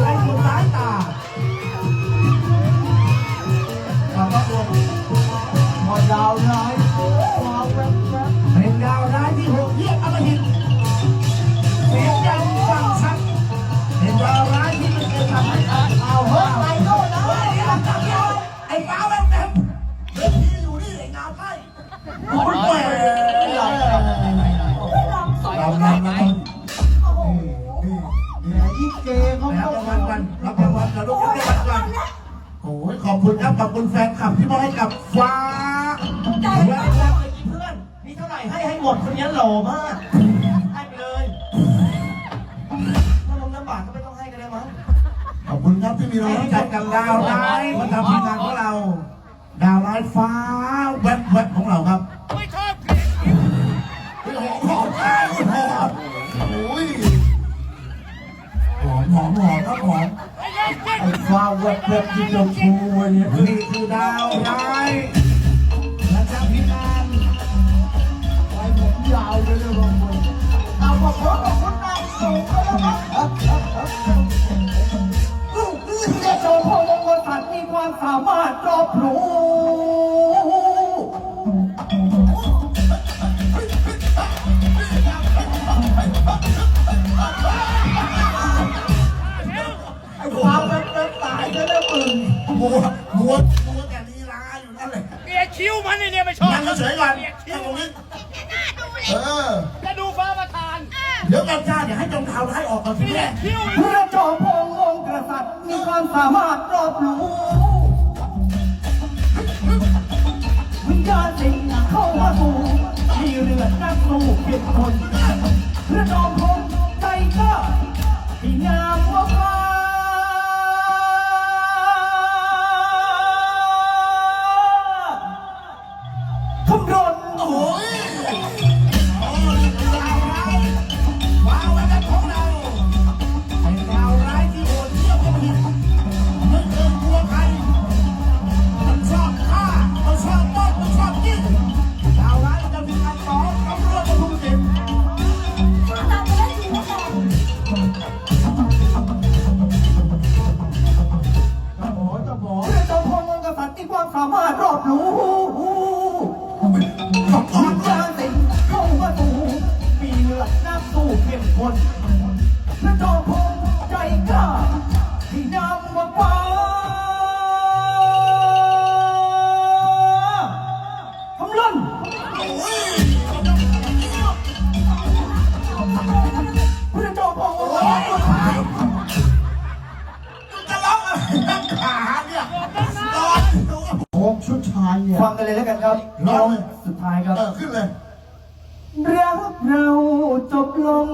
ไรคนร้ายตาขอบพระคุณ พอดาวร้ายมาแว๊บแว๊บ เป็นดาวร้ายที่โหดเยี่ยมอมหิตเสียงดังฟังชัดเป็นดาวร้ายที่ไม่เคยทำให้ใครเอาเฮ้ยไปโน่นนะเฮ้ยนี่หลังจากเดียวไอ้ฟ้าแว๊บแว๊บเฮ้ยพี่อยู่นี่ไอ้งามไพ่ โอ้ยแหม่เราเราเราเนี่ยอีเกเขารับเข้ารางวัลกันรับรางวัลกันลูกได้รับรางวัลโอ้ยขอบคุณครับขอบคุณแฟนคลับที่มอบให้กับฟ้าแว๊บแว๊บเพื่อนมีเท่าไหร่ให้ให้หมดคนนี้หล่อมากให้ไปเลยถ้ามึงลำบากก็ไม่ต้องให้ก็ได้มั้งขอบคุณครับที่มีน้ำใจกับดาวร้ายมาทำทีมงานของเรา ดาวร้ายฟ้าแวบแวบของเราครับไม่ชอบหอมหอมหอมหอมโอ้ยหอมหอมหอมครับหอมไอ้ยังเจ๊ไอ้ฟ้าแว๊บแว๊บที่ชมพูเนี่ยนี่คือดาวร้ายและทำทีมงานไว้ผมยาวเลยนะบางคนเอามาขอกับคนนำส่งก็แล้วกันเจ้าโจรพงมงคลสัตว์มีความสามารถรอบรู้ มัวมัวมัวแต่ลีลาอยู่นั่นแหละเบียคิ้วมันไอ้เนี่ยไม่ชอบนั่งเฉยๆก่อนนั่งตรงนี้เออจะดูฟ้าประธาน เดี๋ยวกันจ้าเดี๋ยวให้จงดาวร้ายออกก่อนสิเบียแม่คิ้ว คำลั่นโอ้ยพระจอมพงษ์องค์กโอ้ษัตยริย์จะร้องอะไรนักขาเนี่ยนอนดูโค้งชุดชายเนี่ยฟังกันเลยแล้วกันครับร้องเลยสุดท้ายครับ เออขึ้นเลยรักเราจบลง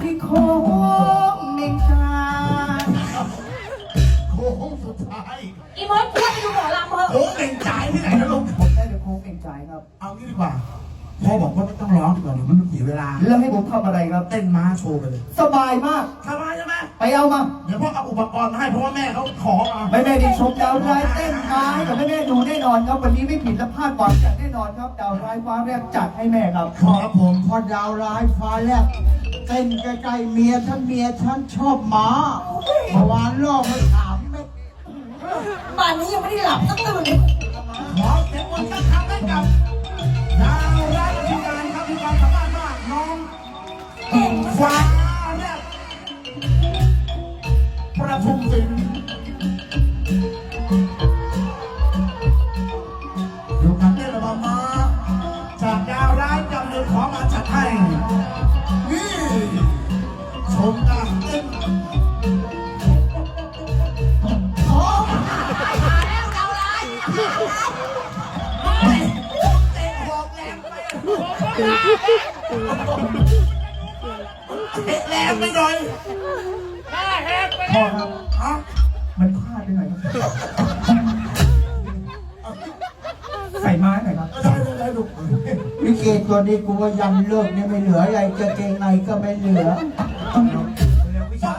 ที่โค้งเมงกาโค้งสุดท้ายอีมดควรไปดูหมอลำเถอะโค้งเด่งจ่ายที่ไหนนะลูกผมได้แต่โค้ง เอางี้ดีกว่าพ่อบอกว่าไม่ต้องร้องดีกว่าเดี๋ยวมันเสียเวลา แล้วให้ผมทำอะไรครับ เต้นม้าโชว์ไปเลยสบายมากทำไมใช่ไหมไปเอามา เดี๋ยวพ่อเอาอุปกรณ์มาให้เพราะว่าแม่เขาขอมาไม่ได้ดิชมดาวร้ายเต้นมาให้กับแม่ๆดูแน่นอนครับ วันนี้ไม่ผิดและพลาดหวังจัดแน่นอนครับ ดาวร้ายฟ้าแรกจัดให้แม่ครับครับผมพอดาวร้ายฟ้าแลบเต้นใกล้ๆเมียฉันเมียฉันชอบหมาเมื่อวานล่อมาถามไม่ป่านนี้ยังไม่ได้หลับสักตื่นเลย ดูการเต้นระบำมาจากดาวร้ายจำเนินขอมาจัดให้นี่ชมการเต้นเตะแรงไปหน่อยหน้าแหกไปพ่อแล้วครับ ใส่ไม้หน่อยครับได้ได้ได้ลูกลิเกตัวนี้กูว่ายันเลิกเนี่ยไม่เหลืออะไรกางเกงในก็ไม่เหลือสอง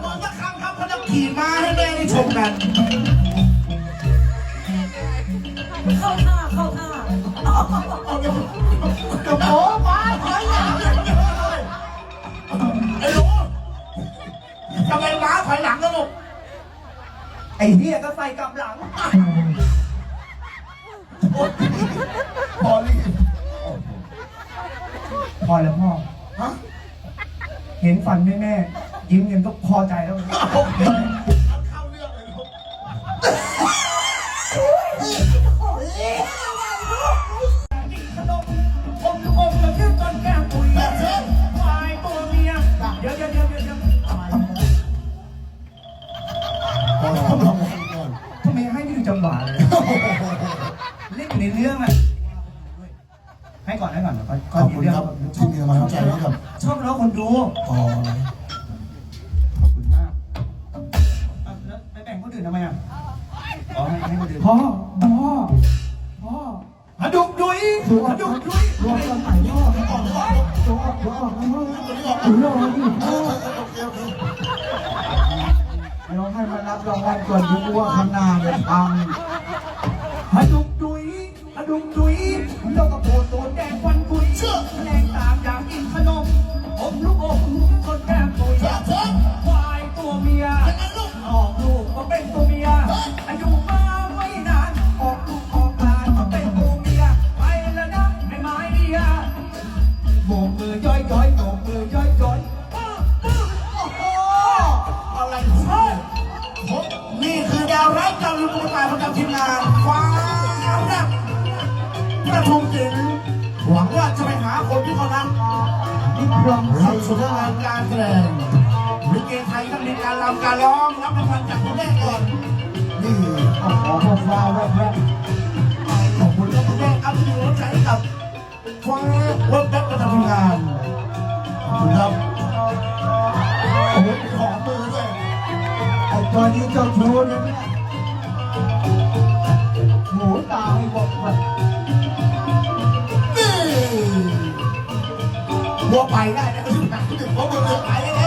มือสักคำครับเขาจะขี่ม้าให้แม่ได้ชมกันเข้าท่าเข้าท่าเอาเดี๋ยวเดี๋ยวแม่อ้เหี้ยก็ใส่กลับหลังพอรีบพอแล้วพ่อ ฮะเห็นฟันแม่ๆยิ้มยังก็พอใจแล้วโอเคเข้าเรื่องเลยลูกข ให้ก่อนให้ก่อนเดี๋ยวขก่อนอบเดี๋คุยวณเดี๋ยวครับที่มีกำลังใจให้กับชอบร้องคนดูอ๋อขอบคุณมากอะแล้วไปแบ่งคนอื่นทำไมอะอ๋อให้ให้คนอื่นพ่อพ่อพ่อมาดุกดุยมาดุกดุยรวมกันใหม่พ่อออกรอรอรอรอดิเออโอเคโอเคไม่ต้องให้มารับรางวัลก่อนดีกว่าข้างหน้าเนี่ยทมาดุกดุยมาดุกดุยเจ้ากระโปรงตัวแดำนี่พร้อมรัใส่บชมงานการแสดงลิเกไทยต้องมีการรำการร้องรับรางวัลจากคุณแม่ก่อนนี่โอ้โหพวกฟ้าแวบแวบขอบคุณคุณแม่ครับที่อยู่ใจกับฟ้าเวิร์กแบ็คประจำทีมงานขอบคุณครับโอ้โหมีขอมือด้วยไอ้ตัวนี้เจ้าชู้นะเนี่ย บัวไปได้นะก็ถึงหนักถึงเพราะมือเรือไป